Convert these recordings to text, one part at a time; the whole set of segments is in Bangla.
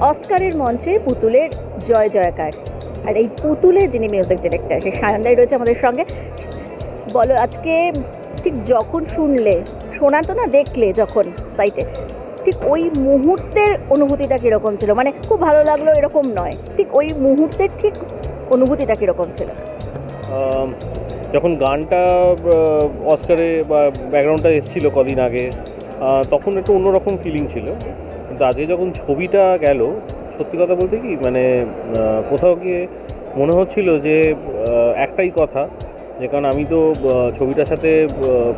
অস্কারের মঞ্চে পুতুলের জয় জয়কার। আর এই পুতুলে যিনি মিউজিক ডিরেক্টর সেই সায়নদাই রয়েছে আমাদের সঙ্গে। বলো, আজকে ঠিক যখন শুনলে, শোনা তো না, দেখলে যখন সাইটে ঠিক ওই মুহূর্তের অনুভূতিটা কীরকম ছিল? মানে খুব ভালো লাগল এরকম নয়। ঠিক ওই মুহূর্তের ঠিক অনুভূতিটা কীরকম ছিল? যখন গানটা অস্কারে বা ব্যাকগ্রাউন্ডটা এসেছিল কদিন আগে তখন একটু অন্যরকম ফিলিং ছিল। কিন্তু যখন ছবিটা গেল, সত্যি কথা বলতে কি মানে কোথাও গিয়ে মনে হচ্ছিল যে একটাই কথা, যে কারণ আমি তো ছবিটার সাথে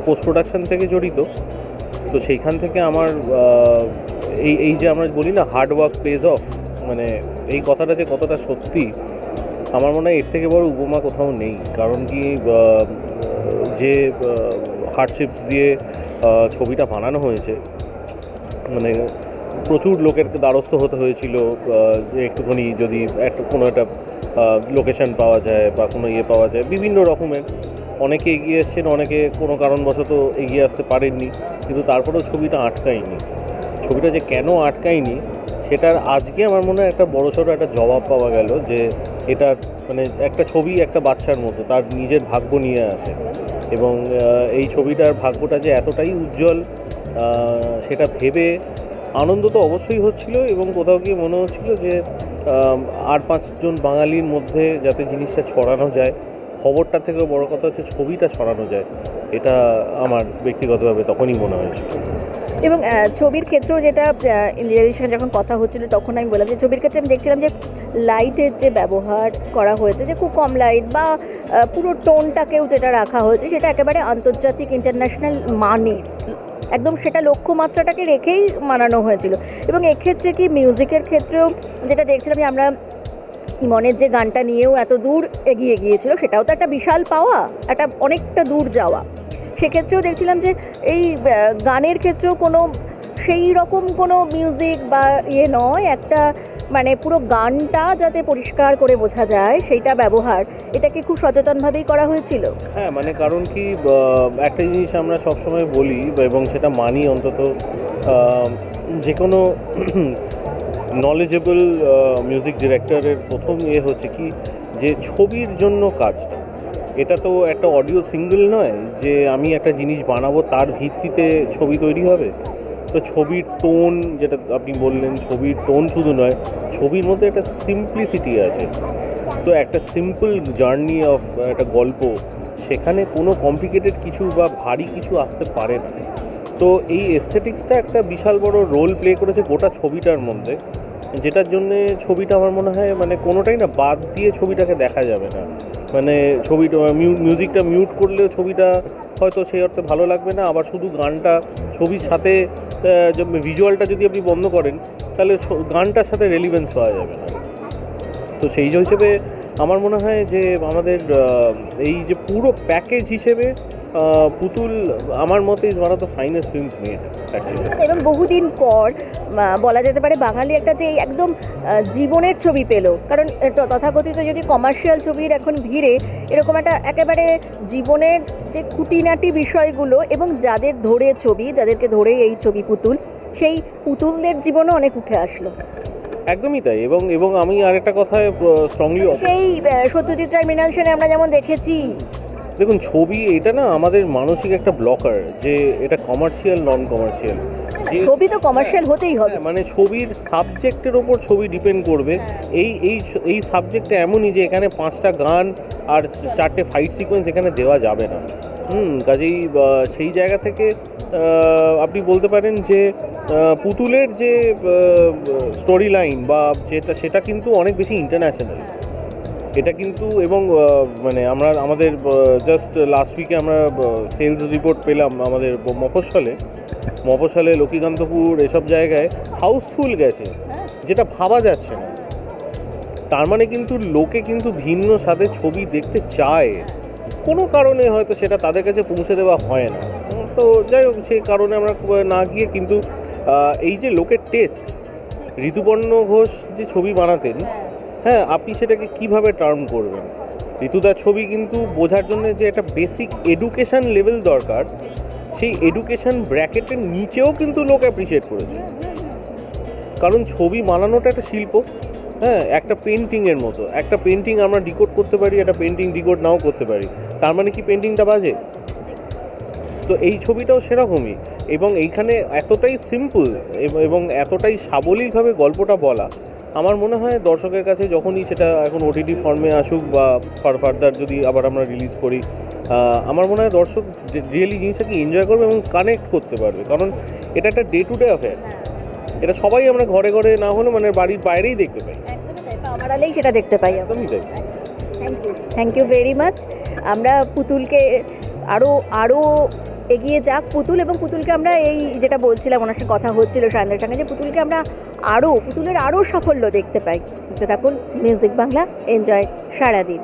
পোস্ট প্রোডাকশান থেকে জড়িত। তো সেইখান থেকে আমার এই এই যে আমরা বলি না হার্ড ওয়ার্ক পেজ অফ মানে এই কথাটা যে কতটা সত্যি, আমার মনে হয় এর থেকে বড় উপমা কোথাও নেই। কারণ কি যে হার্ডশিপস দিয়ে ছবিটা বানানো হয়েছে মানে প্রচুর লোকের দ্বারস্থ হতে হয়েছিল একটুখানি যদি একটা কোনো একটা লোকেশন পাওয়া যায় বা কোনো ইয়ে পাওয়া যায়, বিভিন্ন রকমের। অনেকে এগিয়ে এসছেন, অনেকে কোনো কারণবশত এগিয়ে আসতে পারেননি, কিন্তু তারপরেও ছবিটা আটকায়নি। ছবিটা যে কেন আটকায়নি, সেটার আজকে আমার মনে হয় একটা বড়সড় একটা জবাব পাওয়া গেল যে এটা মানে একটা ছবি একটা বাচ্চার মতো, তার নিজের ভাগ্য নিয়ে আসে। এবং এই ছবিটার ভাগ্যটা যে এতটাই উজ্জ্বল সেটা ভেবে আনন্দ তো অবশ্যই হচ্ছিল এবং কোথাও গিয়ে মনে হচ্ছিল যে আর পাঁচজন বাঙালির মধ্যে যাতে জিনিসটা ছড়ানো যায়, খবরটা থেকেও বড় কথা হচ্ছে ছবিটা ছড়ানো যায়, এটা আমার ব্যক্তিগতভাবে তখনই মনে হয়েছিল। এবং ছবির ক্ষেত্রেও যেটা ইন্দিরাদির সঙ্গে যখন কথা হচ্ছিল, তখন আমি বললাম যে, ছবির ক্ষেত্রে আমি দেখছিলাম যে, লাইটের যে ব্যবহার করা হয়েছে, যে খুব কম লাইট বা পুরো টোনটাকেও যেটা রাখা হয়েছে, সেটা একেবারে আন্তর্জাতিক, ইন্টারন্যাশনাল মানের একদম সেটা লক্ষ্যমাত্রাটাকে রেখেই মানানো হয়েছিল। এবং এক্ষেত্রে কি মিউজিকের ক্ষেত্রেও যেটা দেখছিলাম যে আমরা ইমনের যে গানটা নিয়েও এত দূর এগিয়ে গিয়েছিল, সেটাও তো একটা বিশাল পাওয়া, একটা অনেকটা দূর যাওয়া। সেক্ষেত্রেও দেখছিলাম যে এই গানের ক্ষেত্রেও কোনো সেই রকম কোনো মিউজিক বা ইয়ে নয়। একটা মানে পুরো গানটা যাতে পরিষ্কার করে বোঝা যায়, সেইটা ব্যবহার। এটাকে খুব সচেতনভাবেই করা হয়েছিল। হ্যাঁ মানে কারণ কি একটা জিনিস আমরা সবসময় বলি এবং সেটা মানি অন্তত যে কোনো নলেজেবল মিউজিক ডিরেক্টরের প্রথম ইয়ে হচ্ছে কি, যে ছবির জন্য কাজটা। এটা তো একটা অডিও সিঙ্গেল নয়, যে আমি একটা জিনিস বানাবো, তার ভিত্তিতে ছবি তৈরি হবে। তো ছবির টোন যেটা আপনি বললেন, ছবির টোন শুধু নয়, ছবির মধ্যে একটা সিম্পলিসিটি আছে। তো একটা সিম্পল জার্নি অফ একটা গল্প, সেখানে কোনো কমপ্লিকেটেড কিছু বা ভারী কিছু আসতে পারে না। তো এই এস্থেটিক্সটা একটা বিশাল বড় রোল প্লে করেছে গোটা ছবিটার মধ্যে, যেটার জন্যে ছবিটা আমার মনে হয় মানে কোনোটাই না বাদ দিয়ে ছবিটাকে দেখা যাবে না। মানে ছবিটা মিউজিকটা মিউট করলেও ছবিটা হয়তো সেই অর্থে ভালো লাগবে না। আবার শুধু গানটা, ছবির সাথে ভিজুয়ালটা যদি আপনি বন্ধ করেন, তাহলে গানটার সাথে রেলিভেন্স পাওয়া যাবে না। তো সেই হিসেবে আমার মনে হয় যে আমাদের এই যে পুরো প্যাকেজ হিসেবে পুতুল আমার মতে is one of the finest films made এবং বহুদিন পর বলা যেতে পারে বাঙালি একটা যে একদম জীবনের ছবি পেল। কারণ তথাকথিত যদি কমার্শিয়াল ছবির এখন ভিড়ে এরকম একটা একেবারে জীবনের যে খুঁটিনাটি বিষয়গুলো এবং যাদের ধরে ছবি যাদেরকে ধরে এই ছবি পুতুল সেই পুতুলদের জীবনও অনেক উঠে আসলো। একদমই তাই এবং এবং আমি আরেকটা কথায় স্ট্রংলি সেই সত্যজিৎ রায় মৃণাল সেনে আমরা যেমন দেখেছি। দেখুন ছবি এটা না আমাদের মানসিক একটা ব্লকার যে এটা কমার্শিয়াল নন কমার্শিয়াল যে ছবি তো কমার্শিয়াল হতেই হবে। হ্যাঁ, মানে ছবির সাবজেক্টের ওপর ছবি ডিপেন্ড করবে। এই এই এই সাবজেক্টটা এমনই যে এখানে পাঁচটা গান আর চারটে ফাইট সিকোয়েন্স এখানে দেওয়া যাবে না। হুম কাজেই সেই জায়গা থেকে আপনি বলতে পারেন যে পুতুলের যে স্টোরি লাইন বা যেটা সেটা কিন্তু অনেক বেশি ইন্টারন্যাশনাল এটা কিন্তু এবং মানে আমরা, আমাদের জাস্ট লাস্ট উইকে আমরা সেলস রিপোর্ট পেলাম আমাদের মফস্বলে। মফস্বলে লক্ষ্মীকান্তপুর এসব জায়গায় হাউসফুল গেছে, যেটা ভাবা যাচ্ছে না। তার মানে কিন্তু লোকে কিন্তু ভিন্ন স্বাদে ছবি দেখতে চায়। কোনো কারণে হয়তো সেটা তাদের কাছে পৌঁছে দেওয়া হয় না। তো যাই হোক, সেই কারণে আমরা না গিয়ে কিন্তু এই যে লোকের টেস্ট ঋতুপর্ণ ঘোষ যে ছবি বানাতেন হ্যাঁ আপনি সেটাকে কীভাবে টার্ম করবেন? ঋতুদার ছবি কিন্তু বোঝার জন্য যে একটা বেসিক এডুকেশন লেভেল দরকার, সেই এডুকেশন ব্র্যাকেটের নিচেও কিন্তু লোক অ্যাপ্রিসিয়েট করেছে। কারণ ছবি বানানোটা একটা শিল্প হ্যাঁ একটা পেন্টিংয়ের মতো। একটা পেন্টিং আমরা ডিকোড করতে পারি, একটা পেন্টিং ডিকোড নাও করতে পারি। তার মানে কি পেন্টিংটা বাজে? তো এই ছবিটাও সেরকমই। এবং এইখানে এতটাই সিম্পল এবং এতটাই সাবলীলভাবে গল্পটা বলা আমার মনে হয় দর্শকের কাছে যখনই সেটা এখন ওটিটি ফর্মে আসুক বা ফার ফার্দার যদি আবার আমরা রিলিজ করি আমার মনে হয় দর্শক রিয়েলি জিনিসটাকে এনজয় করবে এবং কানেক্ট করতে পারবে। কারণ এটা একটা ডে টু ডে অ্যাফেয়ার এটা সবাই আমরা ঘরে ঘরে না হলে মানে বাড়ির বাইরেই দেখতে পাই। আমার আলেই সেটা দেখতে পাই একদমই তাই। Thank you thank you very much আমরা পুতুলকে আরও আরও এগিয়ে যাক। পুতুল এবং পুতুলকে আমরা এই যেটা বলছিলাম, ওনার সাথে কথা হচ্ছিল সায়নদের সঙ্গে যে পুতুলকে আমরা আরও পুতুলের আরও সাফল্য দেখতে পাই। দেখতে থাকুন মিউজিক বাংলা এনজয় সারাদিন।